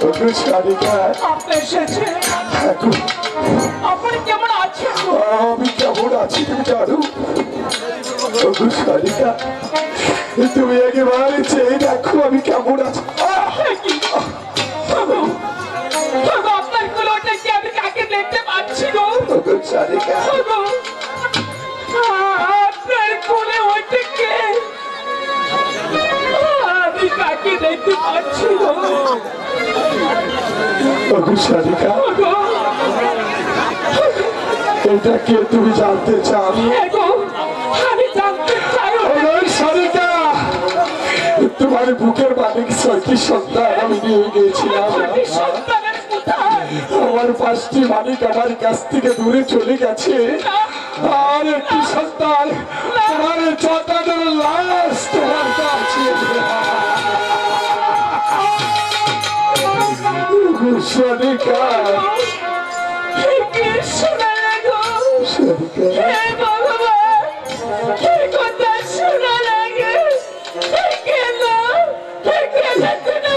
সনিকা ওগো সনিকা আপনি এসেছেন। আপনি কেমন আছেন? আমি কেমন আছি তুমি জানো? ওগো সনিকা তুমি একেবারে চেয়ে দেখো আমি কেমন আছি। আপনার কি আমি কাকে দেখতে পাচ্ছি গো? ওগো, দেখতে পাচ্ছি এটা কে তুমি জানতে চাও? আমি জানতে চাই তোমার বুকের মালিক ছয়টি সন্তান আমি নিয়ে গিয়েছিলাম। আমার পাঁচটি মালিক আমার কাছ থেকে দূরে চলে গেছে। আর একটি সন্তান তোমার চটানোর লাশ তোমার কাছে। সনিকা কি শোনা গো সনিকা হে ভগবান কি কথা শোনা লাগে হে কেন হে কেন তুমি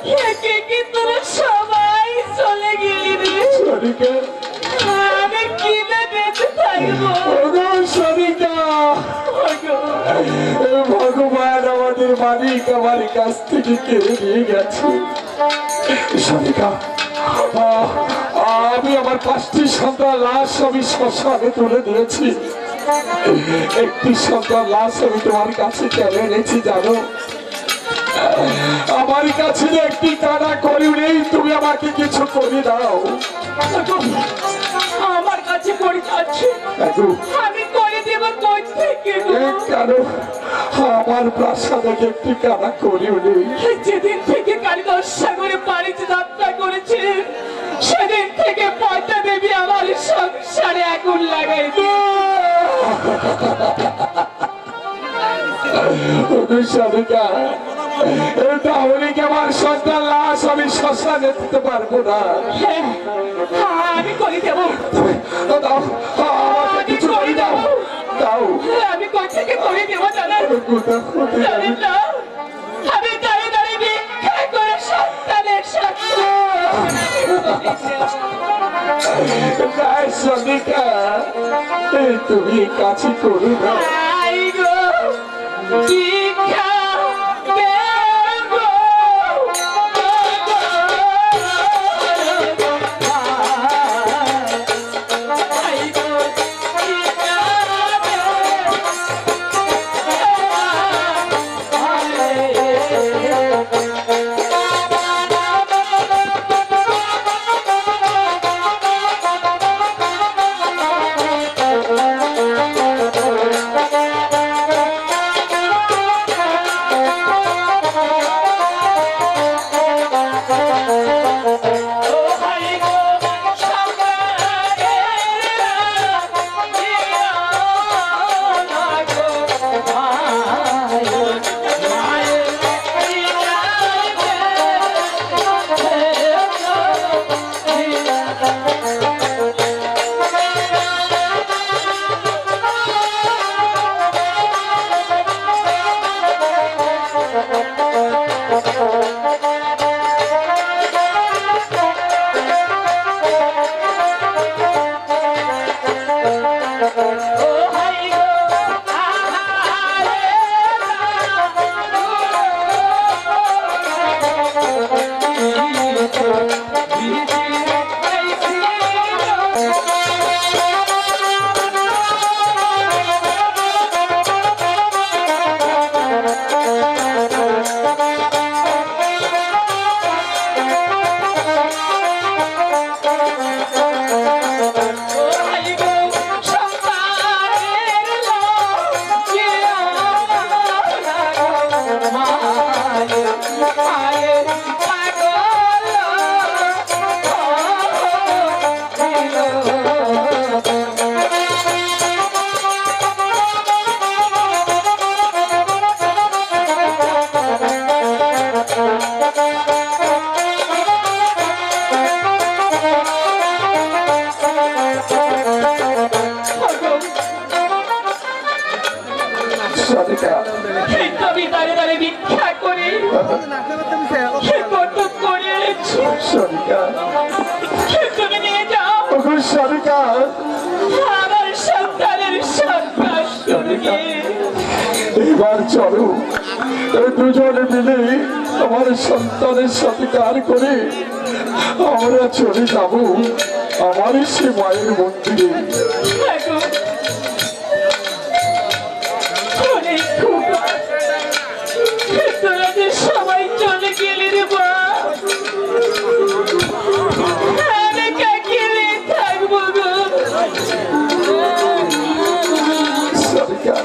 সনিকা সবাই চলে গেলি রে? সনিকা আমি কিনে বেঁচে থাকব। ওগো ভগবান আমাদের মালিক আমার কাছ থেকে কেড়ে নিয়ে গেছে। আহ, আমি আমার পাঁচটি সন্তান লাশ আমি শ্মশানে তুলে দিয়েছি। একটি সন্তান লাশ আমি তোমার কাছে কেন এনেছি জানো? আমার কাছে একটি কানা করি নেই তুমি আমাকে কিছু করে দাও। আমার কাছে করে যাচ্ছে। আমি করে দেব কই থেকে? আমার প্রাসাদে একটি কানা নেই। যেদিন থেকে কালিদাস সাগরে বাড়িতে যাত্রা করেছে সেদিন থেকে পয়তা দেবী আমার সংসারে আগুন লাগাই তাহলে কি আমার সন্তান লাশ আমি শ্মশানে দিতে পারব না? হ্যাঁ, হ্যাঁ, আমি করে দেবো। দাও আমাকে কিছু করে দাও। দাও। হ্যাঁ, আমি কই করে দেবো জানেন? কোথা কোথায় জানেন না? আমি দাঁড়িয়ে দাঁড়িয়ে ভিক্ষা করে সন্তানের সাথে গায়ে সনিকা এই তুমি কাছে করো না। ভিক্ষা করি। কত তুমি নিয়ে যাও। আমার সন্তানের এবার চলো। দুজনে মিলে আমার সন্তানের সাথে কার করে আমরা চলে যাব। আমার সে মায়ের মন্দিরে। সরকার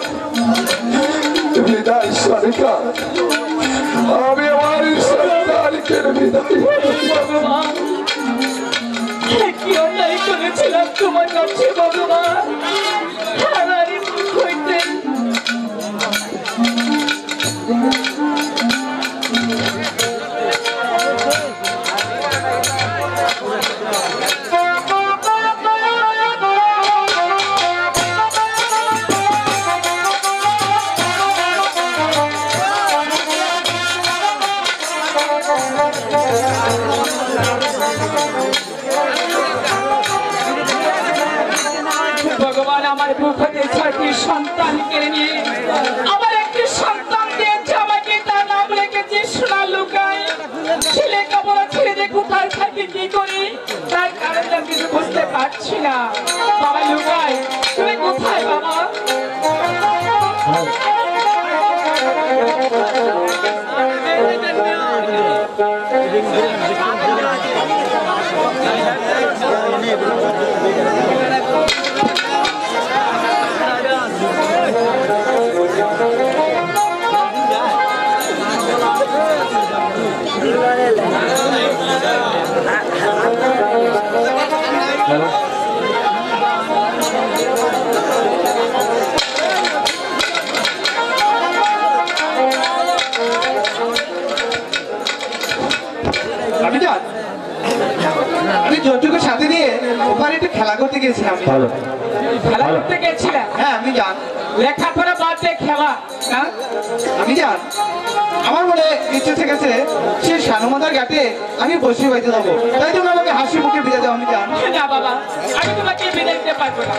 বিদায় সরকার আমি আমার সন্তানকে বিদায় তোমার কাছে ভগবান? আমার বুকে ছয়টি সন্তানকে নিয়ে আমার একটি সন্তান দিয়েছে, আমাকে তার নাম রেখেছি সোনার লুকাই। ছেলে কাপড় ছেড়ে যে কোথায় থাকি, কি করি? তার কারণে আমি কিছু বুঝতে পারছি না। বাবা তুমি কোথায় বাবা? আমি জোটুকে সাথে নিয়ে ওখানে একটু খেলা করতে গেছিলাম। খেলা করতে গেছিলাম। হ্যাঁ আমি জান লেখাপড়া আমি জান আমার মনে ইচ্ছে থেকেছে সে সানুমাদার ঘাটে আমি বসে বাড়িতে যাব। তাই জন্য আমাকে হাসি মুখে বিদায় দাও আমি জান না বাবা আমি তোমাকে বিদায় দিতে পারব না।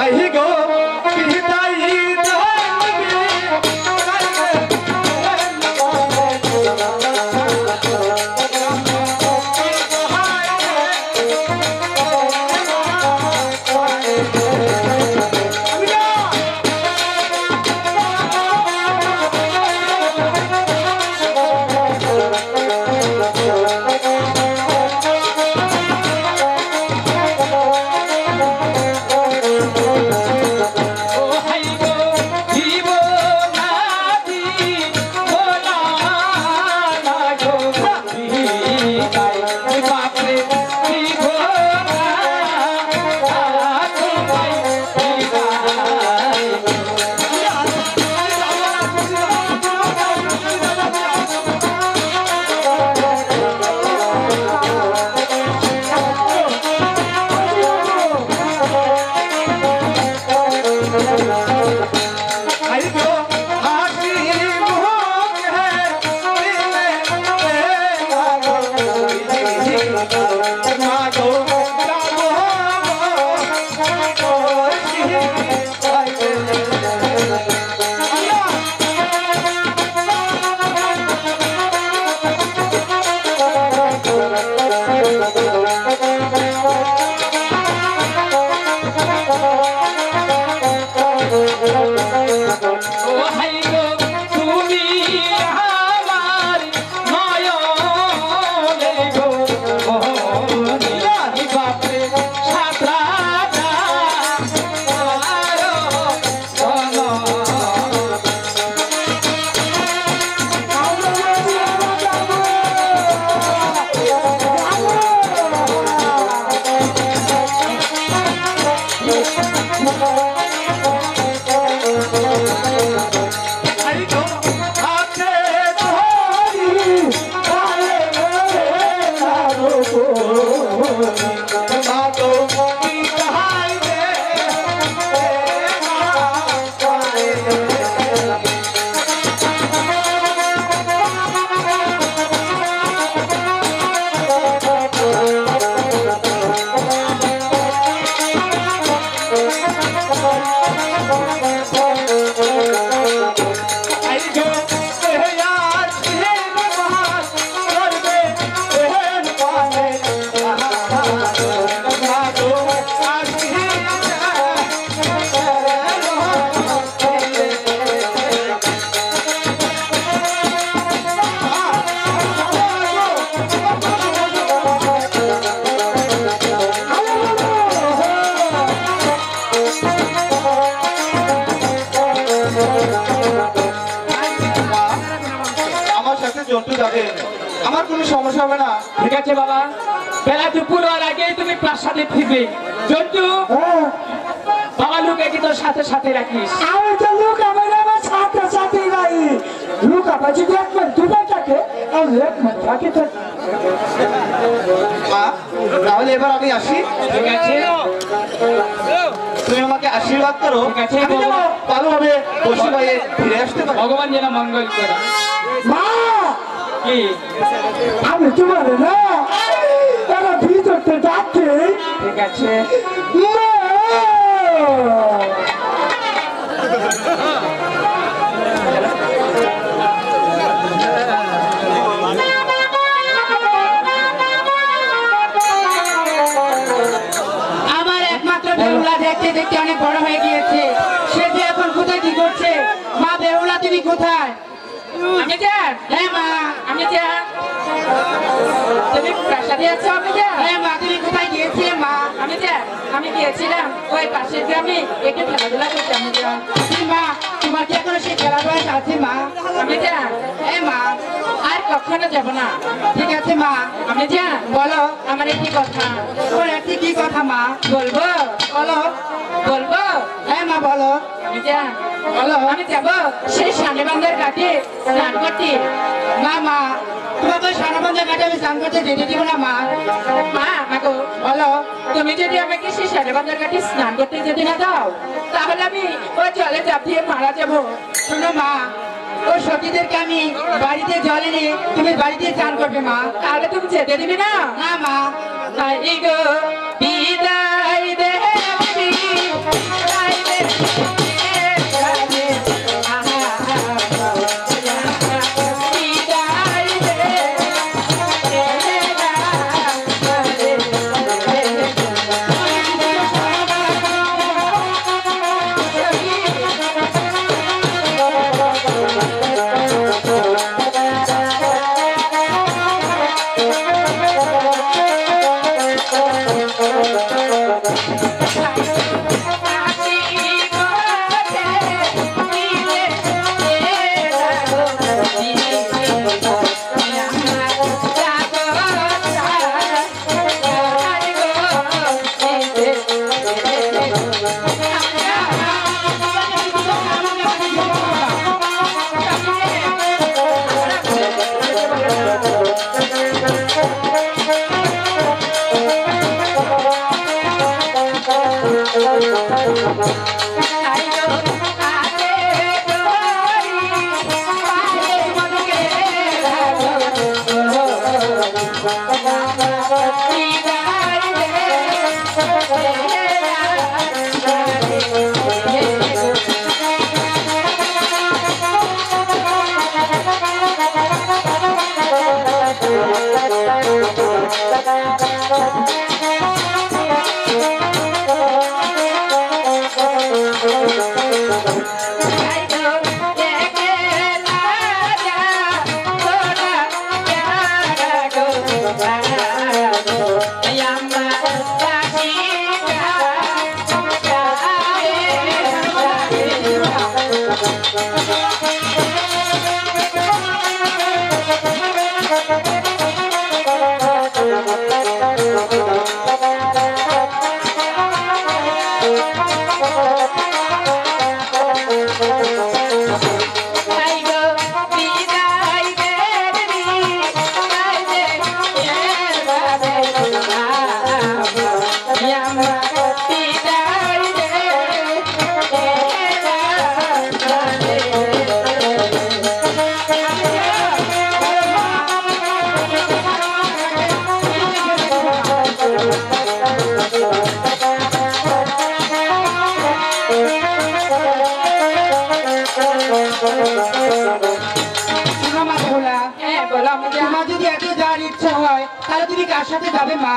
আহি গো বিদায় ও প্রাসাদে ফিরবে জন্টু বাবা লোকে তোর সাথে সাথে রাখিস? আমি তো লোক আমার আমার সাথে সাথে নাই। লোক যদি এক দুবার থাকে আমি এক মিনিট তো মা তাহলে এবার আমি আসি। ঠিক আছে। তুমি আমাকে আশীর্বাদ করো। আমি যেন ভালোভাবে বসে ভাইয়ে ফিরে আসতে পারি। ভগবান যেন মঙ্গল করে। মা! কি? আমি তোমার না ভিতরতে ডাকে ঠিক আছে। আমার একমাত্র বেহুলা দেখতে দেখতে অনেক বড় হয়ে গিয়েছে। সে যে এখন কোথায় কি করছে? মা বেহুলা তুমি কোথায়? আমি হ্যাঁ মা আমি যান তুমি প্রাসাদে আছো আমি হ্যাঁ মা, তুমি কোথায় গিয়েছিলে, মা? আমি যান আমি গিয়েছিলাম, ওই পাশের গ্রামে একটু খেলাধুলা করতে আমি যান কি মা, তোমার কি এখনও সে খেলা বয়স আছে, মা? আমি যান হ্যাঁ মা, আর কখনো যাব না। ঠিক আছে, মা? আমি যান বলো, আমার একটি কথা। তোর একটি কি কথা, মা? বলব? বলো? বলব? হ্যাঁ মা, বলো। আমি যান বলো, আমি যাব সেই সানে বান্ধার ঘাটে স্নান করতে। না মা তোমাকে সারা সানবান্ধা ঘাটে আমি স্নান করতে যেতে দিব না মা মা মাগো বলো, তুমি যদি আমাকে সেই সারেবাজার ঘাটে স্নান করতে যেতে না দাও, তাহলে আমি ওই জলে চাপ দিয়ে মারা যাব। শোনো মা, ও সতীদেরকে আমি বাড়িতে জল এনে তুমি বাড়িতে স্নান করবে মা। তাহলে তুমি যেতে দিবি না? না মা। তাই গো, বিদায় দে বিদায় দে। কার সাথে যাবে মা।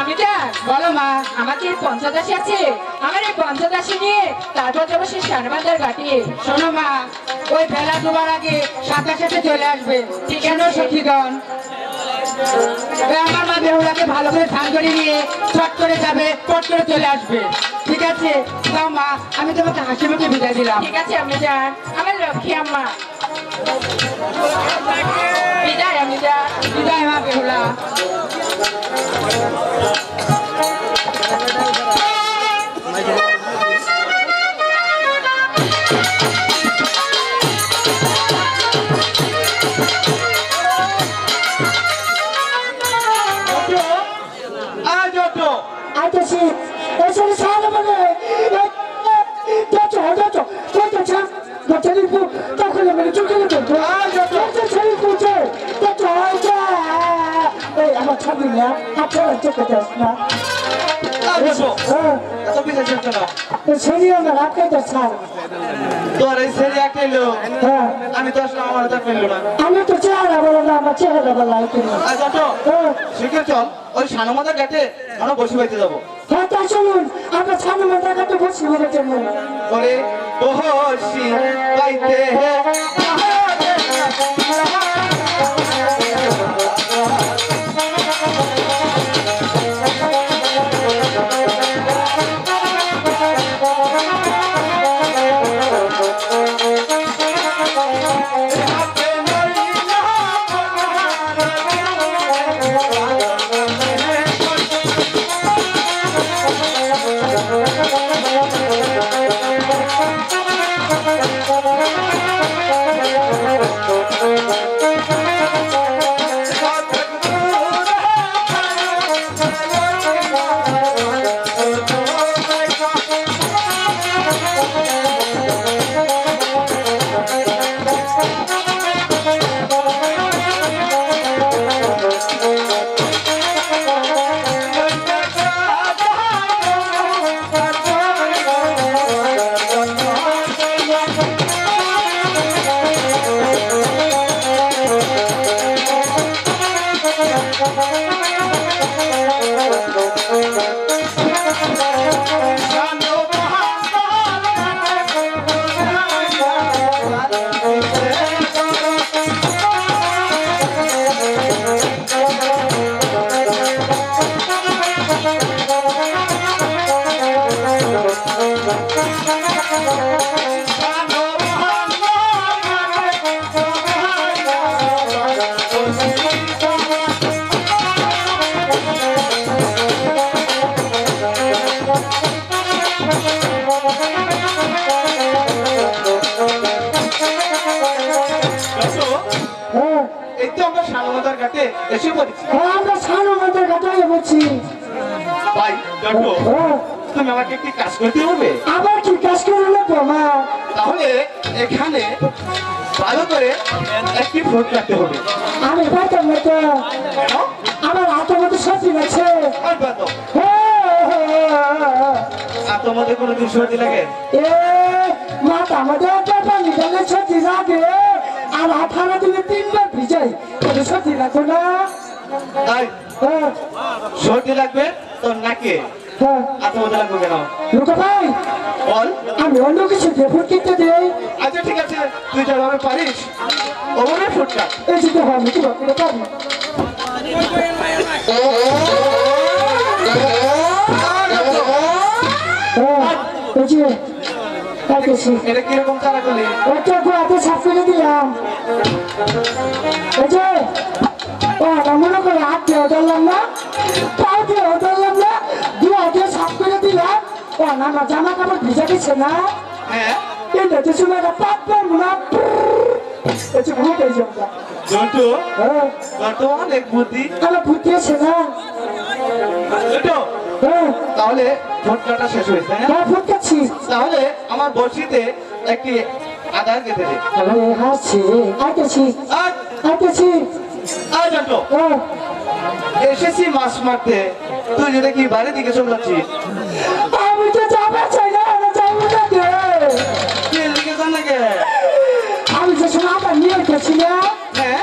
আমি যা বলো মা। আমার যে পঞ্চদাসী আছে আমার এই পঞ্চদাসী নিয়ে তারপর যাব সেই সারবাজার ঘাটে। শোনো মা ওই বেলা দুবার আগে সাথে সাথে চলে আসবে। ঠিক কেন। সখীগণ? আমার মা বেহুলাকে ভালো করে স্নান করে নিয়ে চট করে যাবে চট করে চলে আসবে। ঠিক আছে? তাও মা আমি তোমাকে হাসি মুখে বিদায় দিলাম। ঠিক আছে আমি যান আমার লক্ষ্মী আম্মা। আমি যা বিদায় মা বেহুলা আজ না তো আমি তো আমার না আমি তো চেহারা বলো না আমার চেহারা বলো আচ্ছা তো শিখে চল ওই আমরা বসে বাইতে যাব হ্যাঁ তা শুনুন আমরা সানমাদা বসে বাইতে যাব ওরে বসি বাইতে করতে হবে। আবার কি কাজ করে নেব মা তাহলে এখানে ভালো করে একটি ভোট রাখতে হবে। আমি পাইতাম না তো আমার হাতের আর বাদ দাও। আর তোমাদের কোনো দিন সর্দি লাগে? এ মাথা আমাদের একটা পানি ঢেলে সত্যি লাগে। আর আঠারো দিনে তিনবার ভিজাই লাগবে না? তাই? সর্দি লাগবে তোর নাকে? হ্যাঁ। আর তোমাদের লাগবে কেন? লোক ভাই বল। আমি অন্য কিছু কিনতে দেই আচ্ছা ঠিক আছে। তুই যেভাবে পারিস ওভাবে ফুট এই যে দেখো আমি তোমার করে পারি। এই যে পাইতেছি এটা কীরকম চারা করলি? ওটা গোয়াতে সাফ করে দিলাম। এই যে ও মনে করে হাত দিয়ে ধরলাম না পাও দিয়ে ধরলাম না। না না জামা কাপড় ভিজে দিচ্ছে না? হ্যাঁ। এটা তো সময় একটা না যে ভূত যে জন্টু হ্যাঁ। অনেক বুদ্ধি। আমার ভূত দিয়েছে না? জন্টু হ্যাঁ। তাহলে ফুট কাটা শেষ হয়েছে হ্যাঁ? হ্যাঁ ভূত খাচ্ছি তাহলে আমার বড়শিতে একটি আধার কেটে দে। আরে হাসছি আর আইতেছি আর জন্টু এসেছি মাছ মারতে। তুই যে দেখি বাড়ির দিকে চলে যাচ্ছিস? আমি তো যাব চাই না না রে কি দিকে যান আমি যে সময় আবার নিয়ে গেছি না। হ্যাঁ?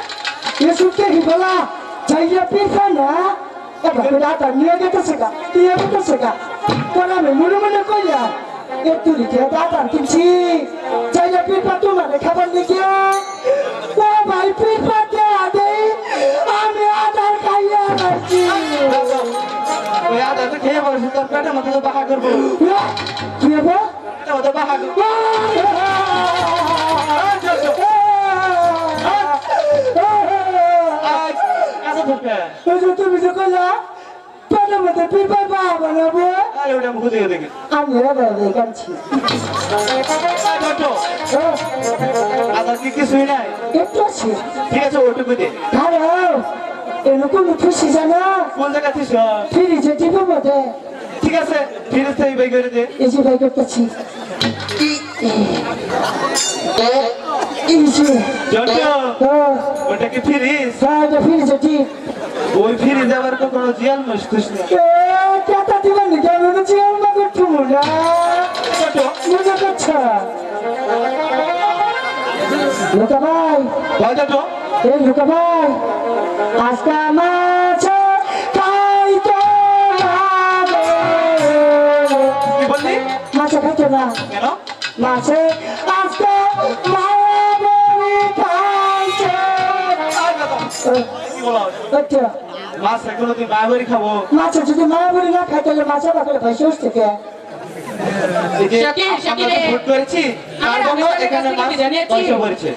এসুকে হিবলা যাইয়া পিরফা না। এবার করে আবার নিয়ে গেছে গা নিয়ে গেছে গা। তোর আমি মনে মনে কইয়া একটু লিখে দাদা কিনছি যাইয়া পিরফা তোমার খাবার লিখে তো বাহা করব। কি হবে মধ্যে বাহা করব। তুমি যে কইলা পেটের মধ্যে পিরফা বা বানাবো আরে ওটা মুখ দিয়ে দেখি। আমি এবার গানছি আধার কি কিছুই নাই? একটু আছে। ঠিক আছে ওটুকু দে। ভালো। এরকম খুশি জানা? কোন জায়গা থেকে ফ্রিজে দিব মধ্যে। ঠিক আছে ফিরে থেকে বের করে দে। এই যে ভাই করতেছি। এই যে। হ্যাঁ। ওটা ফিরিস? ঠিক ওই ফিরে যাওয়ার কোনো জিয়াল মুশকিল নেই কেটা দিবেন? নাকি আমি বলছি আমরা করছি না মজা করছে। লোকা ভাই। বল জন্টু এই লোকা ভাই আজকে মাছ না কেন মাছে আজকে? আচ্ছা মাছ এখনও তুই মায়াবরি খাব মাছে যদি মায়াবরি না খাই তাহলে মাছে বাকলে ভাইসে উঠছে কে এখানে মাছ পয়সা পড়েছে